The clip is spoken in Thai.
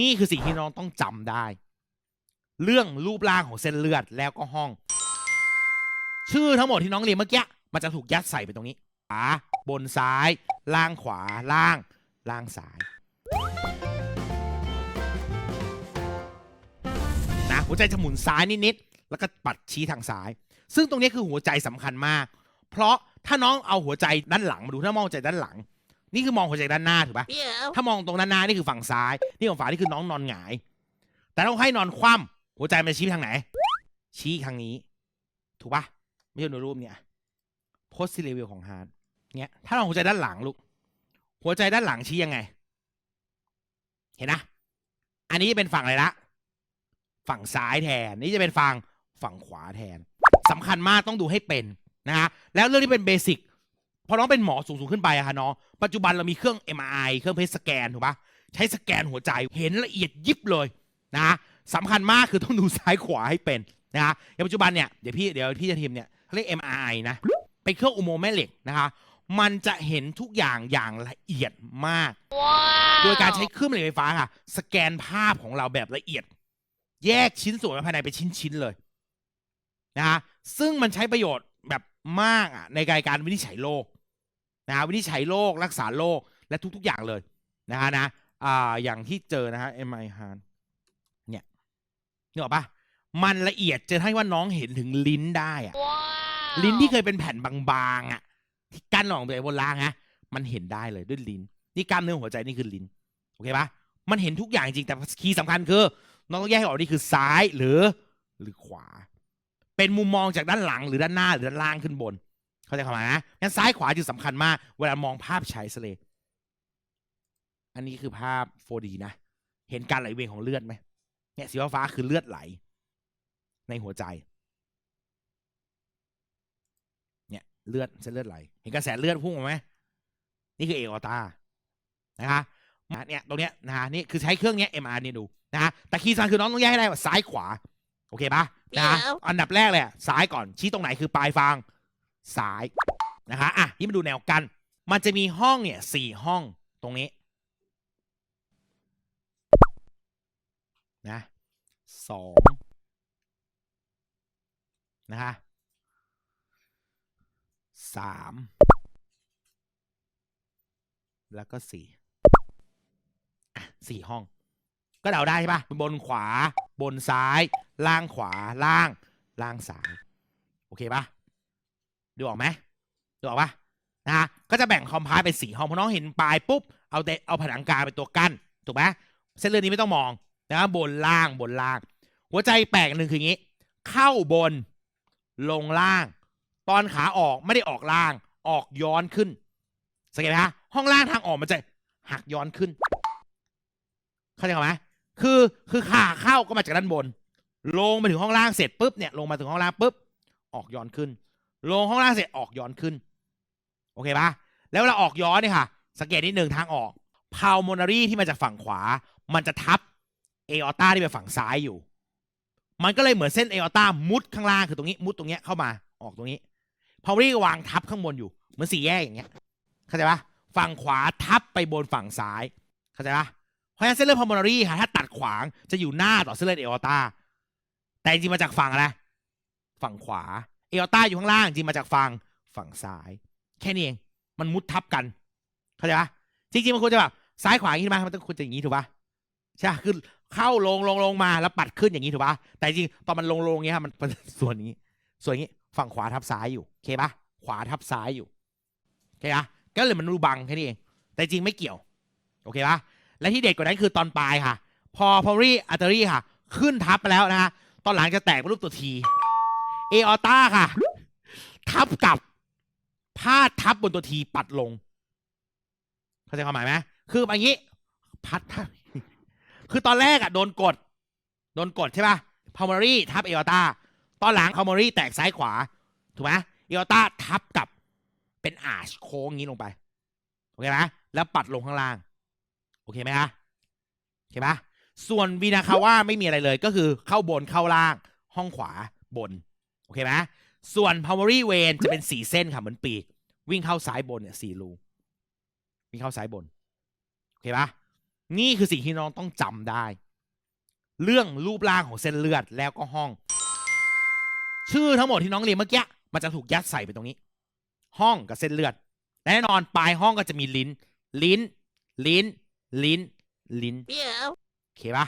นี่คือสิ่งที่น้องต้องจำได้ เรื่องรูปร่างของเส้นเลือดแล้วก็ห้อง ชื่อทั้งหมดที่น้องเรียนเมื่อกี้มันจะถูกยัดใส่ไปตรงนี้ขวาบนซ้าย ล่างขวาล่าง ล่างซ้าย นะหัวใจจะหมุนซ้ายนิดๆแล้วก็ปัดชี้ทางซ้าย ซึ่งตรงนี้คือหัวใจสำคัญมาก เพราะถ้าน้องเอาหัวใจด้านหลังมาดูถ้ามองใจด้านหลัง นี่คือมองหัวใจด้านหน้าถูกปะถ้ามองตรงด้านหน้านี่คือฝั่งซ้าย นี่ของฝานี่คือน้องนอนหงาย แต่ต้องให้นอนคว่ำหัวใจมันจะชี้ไปทางไหน ชี้ทางนี้ ถูกปะไม่ใช่ในรูปเนี่ยโพสซิเลเวลของฮาร์ดเนี่ยถ้าเราหัวใจด้านหลังลูก หัวใจด้านหลังชี้ยังไง เห็นนะ อันนี้จะเป็นฝั่งอะไรละ ฝั่งซ้ายแทน นี่จะเป็นฝั่งฝั่งขวาแทนสำคัญมากต้องดูให้เป็นนะฮะ แล้วเรื่องที่เป็นเบสิก พอน้องเป็นหมอสูงสูงขึ้นไปอะค่ะน้อง ปัจจุบันเรามีเครื่อง MRI เครื่องเพชสแกนถูกปะใช้สแกนหัวใจเห็นละเอียดยิบเลยนะสำคัญมากคือต้องดูซ้ายขวาให้เป็นนะฮะในปัจจุบันเนี่ยเดี๋ยวพี่เดี๋ยวพี่จะทีมเนี่ยเขาเรียก MRI นะเป็นเครื่องอุโมงค์แม่เหล็กนะคะมันจะเห็นทุกอย่างอย่างละเอียดมาก โดยการใช้เครื่องแม่เหล็กไฟฟ้าค่ะ สแกนภาพของเราแบบละเอียด แยกชิ้นส่วนภายในเป็นชิ้นๆเลยนะฮะซึ่งมันใช้ประโยชน์แบบมากอะในการวินิจฉัยโรค นะฮะวินิจฉัยโรครักษาโรคและทุก ๆ อย่างเลยนะฮะนะอ่าอย่างที่เจอนะฮะ MI h a n เนี่ยนึกออกปะมันละเอียดเจอให้ว่าน้องเห็นถึงลิ้นได้อะลิ้นที่เคยเป็นแผ่นบางๆอะที่กั้นออกไปบนล่างนะมันเห็นได้เลยด้วยลิ้น นี่กล้ามเนื้อหัวใจนี่คือลิ้นโอเคปะมันเห็นทุกอย่างจริงแต่คีย์สำคัญคือน้องต้องแยกให้ออกนี่คือซ้ายหรือ หรือขวา เป็นมุมมองจากด้านหลังหรือด้านหน้าหรือด้านล่างขึ้นบน เข้าใจความหมายนะงั้นซ้ายขวาจึงสำคัญมาก เวลามองภาพฉายสเลย์อันนี้คือภาพ 4D นะ เห็นการไหลเวียนของเลือดไหมเนี่ยสีฟ้าๆคือเลือดไหล ในหัวใจเนี่ยเลือดเส้นเลือดไหล เห็นกระแสเลือดพุ่งออกไหมนี่คือเออตานะคะเนี่ยตรงเนี้ยนะฮะนี่คือใช้เครื่องเนี้ย MR เนี่ยดูนะฮะแต่คีย์สำคัญคือน้องต้องแยกให้ได้ว่าซ้ายขวา โอเคปะนะฮะเดี๋ยวอันดับแรกเลยอะซ้ายก่อนชี้ตรงไหนคือปลายฟาง ซ้ายนะคะอะนี่มาดูแนวกัน มันจะมีห้องเนี่ยสี่ห้องตรงนี้นะสองนะคะสามแล้วก็สี่สี่ห้อง ก็เดาได้ใช่ปะบนขวา บนซ้าย ล่างขวา ล่าง ล่างซ้าย โอเคปะ ดูออกไหมดูออกปะนะฮะก็จะแบ่งคอมพาร์ตเป็นสี่ห้องพอน้องเห็นปลายปุ๊บเอาแต่เอาผนังกลางเป็นตัวกั้นถูกไหมเส้นเลือดนี้ไม่ต้องมองนะบนล่างบนล่าง หัวใจแปลกหนึ่งคืออย่างนี้ เข้าบนลงล่าง ตอนขาออกไม่ได้ออกล่าง ออกย้อนขึ้นสังเกตไหมฮะห้องล่างทางออกมันจะหักย้อนขึ้น เข้าใจไหมคือคือขาเข้าก็มาจากด้านบน ลงมาถึงห้องล่างเสร็จปุ๊บเนี่ยลงมาถึงห้องล่างปุ๊บออกย้อนขึ้น ลงห้องล่างเสร็จออกย้อนขึ้น โอเคปะแล้วเวลาออกย้อนเนี่ยค่ะ สังเกตนิดหนึ่งทางออกพาวโมนารีที่มาจากฝั่งขวา มันจะทับเอออต้าที่เป็นฝั่งซ้ายอยู่ มันก็เลยเหมือนเส้นเอออต้ามุดข้างล่างคือตรงนี้ มุดตรงเนี้ยเข้ามาออกตรงนี้พาวโมนารีวางทับข้างบนอยู่เหมือนสี่แยกอย่างเงี้ยเข้าใจปะฝั่งขวาทับไปบนฝั่งซ้ายเข้าใจปะเพราะฉะนั้นเส้นเลือดพาวโมนารีค่ะถ้าตัดขวางจะอยู่หน้าต่อเส้นเลือดเอออต้าแต่จริงมาจากฝั่งอะไรฝั่งขวา เออต้าอยู่ข้างล่างจริงมาจากฝั่งฝั่งซ้าย แค่นี้เอง มันมุดทับกัน เข้าใจปะจริงๆมันควรจะแบบซ้ายขวาอย่างนี้ถูกปะมันต้องควรจะอย่างนี้ถูกปะใช่คือเข้าลงลงลงมาแล้วปัดขึ้นอย่างนี้ถูกปะแต่จริงตอนมันลงลงอย่างเงี้ยมันมันส่วนนี้ ส่วนนี้ฝั่งขวาทับซ้ายอยู่โอเคปะขวาทับซ้ายอยู่โอเคปะก็เลยมันดูบังแค่นี้เอง แต่จริงไม่เกี่ยว โอเคปะและที่เด็ดกว่านั้นคือตอนปลายค่ะ พอพอรี่อัตเตอรี่ค่ะ ขึ้นทับไปแล้วนะฮะตอนหลังจะแตกเป็นรูปตัวที เอออต้าค่ะ ทับกับพาดทับบนตัวทีปัดลง เข้าใจความหมายไหมคืออย่างนี้ พัดทับคือตอนแรกอะโดนกด โดนกดใช่ป่ะพาวเมอรี่ทับเออต้าตอนหลังพาวเมอรี่แตกซ้ายขวา ถูกไหมเออต้าทับกับเป็นอาชโค้งงี้ลงไป โอเคไหมแล้วปัดลงข้างล่าง โอเคไหมคะโอเคปะส่วนวีนาคาว่าไม่มีอะไรเลยก็คือเข้าบนเข้าล่าง ห้องขวาบน อเคไหมส่วนพาวเมอรี่เวนจะเป็นสี่เส้นค่ะเหมือนปีก วิ่งเข้าซ้ายบนเนี่ยสี่รูวิ่งเข้าซ้ายบน โอเคปะนี่คือสิ่งที่น้องต้องจำได้ เรื่องรูปร่างของเส้นเลือดแล้วก็ห้อง ชื่อทั้งหมดที่น้องเรียนเมื่อกี้มันจะถูกยัดใส่ไปตรงนี้ ห้องกับเส้นเลือดและแน่นอนปลายห้องก็จะมีลิ้น ลิ้น ลิ้น ลิ้น ลิ้นโอเคปะ